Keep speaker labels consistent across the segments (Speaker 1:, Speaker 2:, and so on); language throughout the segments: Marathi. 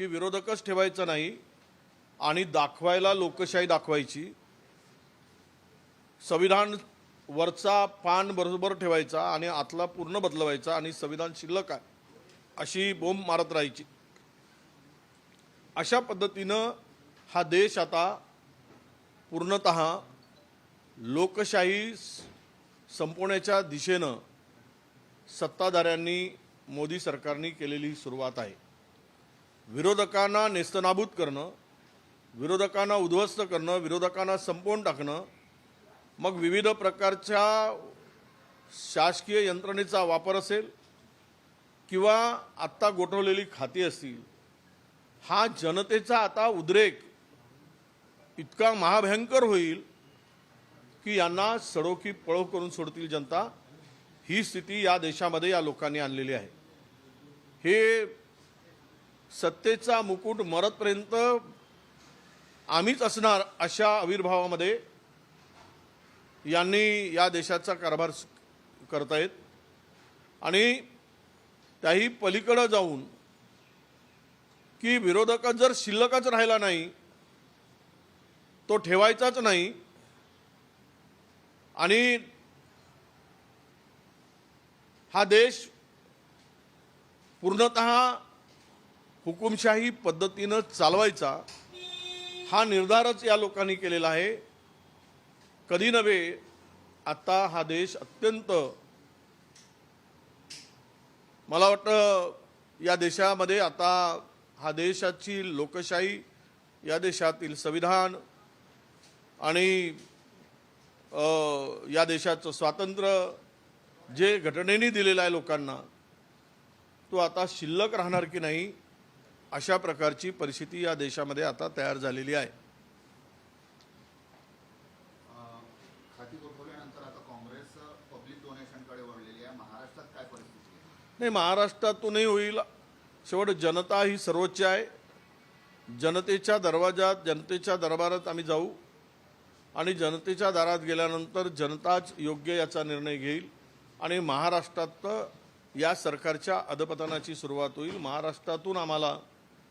Speaker 1: की विरोधकच ठेवायचं नाही आणि दाखवायला लोकशाही दाखवायची. संविधान वरचा पान बरोबर ठेवायचा आणि आतला पूर्ण बदलवायचा आणि संविधान शिल्लक आहे अशी बोंब मारत राहायची. अशा पद्धतीनं हा देश आता पूर्णत लोकशाही संपवण्याच्या दिशेनं सत्ताधाऱ्यांनी मोदी सरकारने केलेली सुरुवात आहे. विरोधकांना नेस्तनाबूत करणं विरोधकांना उद्ध्वस्त करणं विरोधकांना संपवून टाकणं मग विविध प्रकारच्या शासकीय यंत्रणेचा वापर असेल किंवा आत्ता गोठवलेली खाती असतील हा जनतेचा आता उद्रेक इतका महाभयंकर होईल की यांना सडोकी पळो करून सोडतील जनता. ही स्थिती या देशामध्ये या लोकांनी आणलेली आहे. हे सत्तेचा मुकुट मरतपर्यंत आम्हीच असणार अशा आविर्भावामध्ये यांनी या देशाचा कारभार करतायत. आणि त्याही पलीकडं जाऊन की विरोधकात जर शिल्लकच राहिला नाही तो ठेवायचाच नाही आणि हा देश पूर्णत हुकुमशाही पद्धतीनं चालवायचा हा निर्धारच या लोकांनी केलेला आहे. कधी नव्हे आता हा देश अत्यंत मला वाटतं या देशामध्ये आता हा देशाची लोकशाही या देशातील संविधान आणि या देशाचं स्वातंत्र्य जे घटनेने दिलेलं आहे लोकांना तो आता शिल्लक राहणार की नाही अशा प्रकारची परिस्थिती या देशामध्ये आता तयार झालेली आहे. नाही महाराष्ट्रातूनही होईल. शेवट जनता ही सर्वोच्च आहे. जनतेच्या दरवाजात जनतेच्या दरबारात आम्ही जाऊ आणि जनतेच्या दारात गेल्यानंतर जनताच योग्य याचा निर्णय घेईल आणि महाराष्ट्रात या सरकारच्या अधपतनाची सुरुवात होईल. महाराष्ट्रातून आम्हाला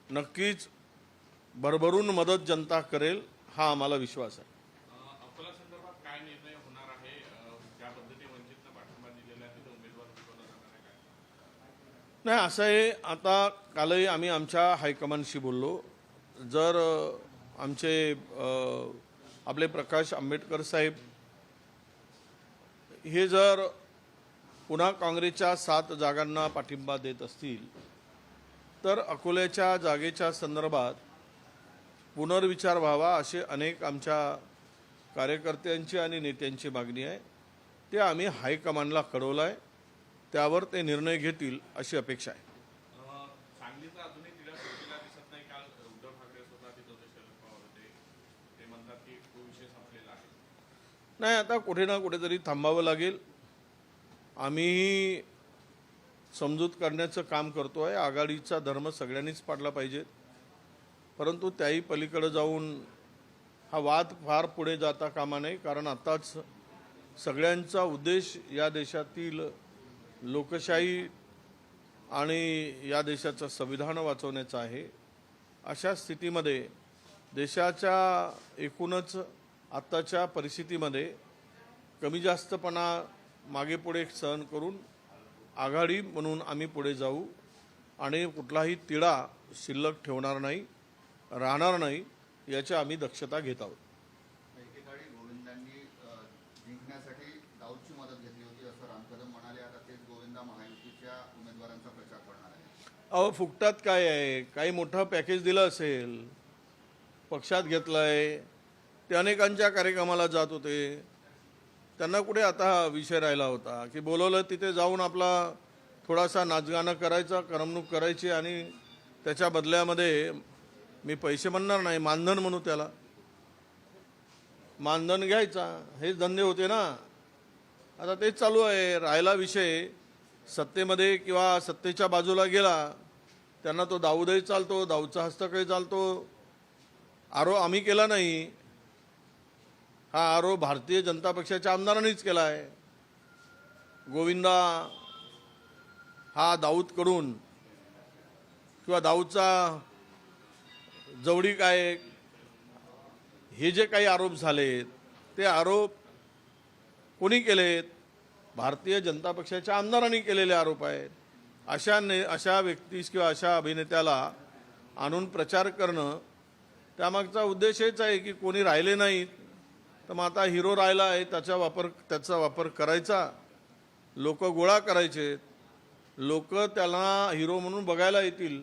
Speaker 1: नक्कीच भरभरून मदत जनता करेल हा आम्हाला विश्वास आहे. नाही असं आहे आता कालही आम्ही आमच्या हायकमांडशी बोललो. जर आमचे आपले प्रकाश आंबेडकर साहेब हे जर पुन्हा काँग्रेसच्या सात जागांना पाठिंबा देत असतील तर अकोल्याच्या जागेच्या संदर्भात पुनर्विचार व्हावा असे अनेक आमच्या कार्यकर्त्यांची आणि नेत्यांची मागणी आहे. ते आम्ही हायकमांडला कळवलं आहे त्यावर ते निर्णय घेतील अशी अपेक्षा आहे.
Speaker 2: नाही
Speaker 1: नाही आता कुठे ना कुठेतरी थांबावं लागेल. आम्हीही समजूत करण्याचं काम करतो आहे. आघाडीचा धर्म सगळ्यांनीच पाडला पाहिजे. परंतु त्याही पलीकडं जाऊन हा वाद फार पुढे जाता कामा नये. कारण आताच सगळ्यांचा उद्देश या देशातील लोकशाही आणि या देशाचं संविधान वाचवण्याचा आहे. अशा स्थितीमध्ये देशाच्या एकूणच आत्ताच्या परिस्थितीमध्ये कमी जास्तपणा मागेपुढे सहन करून आघाडी म्हणून आम्ही पुढे जाऊ आणि कुठलाही तिढा शिल्लक ठेवणार नाही राहणार नाही याची आम्ही दक्षता घेत आहोत.
Speaker 3: घेतली आहे
Speaker 1: अहो फुकटात काय आहे? काही मोठं पॅकेज दिलं असेल पक्षात घेतलंय. ते अनेकांच्या कार्यक्रमाला जात होते. त्यांना कुठे आता हा विषय राहिला होता की बोलवलं तिथे जाऊन आपला थोडासा नाचगाणं करायचा करमणूक करायची आणि त्याच्या बदल्यामध्ये मी पैसे म्हणणार नाही मानधन म्हणू त्याला. मानधन घ्यायचा हेच धंदे होते ना. आता तेच चालू आहे राहिला विषय. सत्तेमध्ये किंवा सत्तेच्या बाजूला गेला त्यांना तो दाऊदही चालतो दाऊदचा हस्तकही चालतो. आरो आम्ही केला नाही. हा आरोप भारतीय जनता पक्षाच्या आमदारांनीच केला आहे गोविंदा हा दाऊदकडून किंवा दाऊदचा जवळी काय हे जे काही आरोप झालेत ते आरोप कोणी केलेत? भारतीय जनता पक्षाच्या आमदारांनी केलेले आरोप आहेत. अशा ने अशा व्यक्तीस किंवा अशा अभिनेत्याला आणून प्रचार करणं त्यामागचा उद्देश हेच आहे की कोणी राहिले नाहीत तर मग आता हिरो राहिला आहे त्याचा वापर त्याचा वापर करायचा. लोक गोळा करायचे. लोक त्याला हिरो म्हणून बघायला येतील.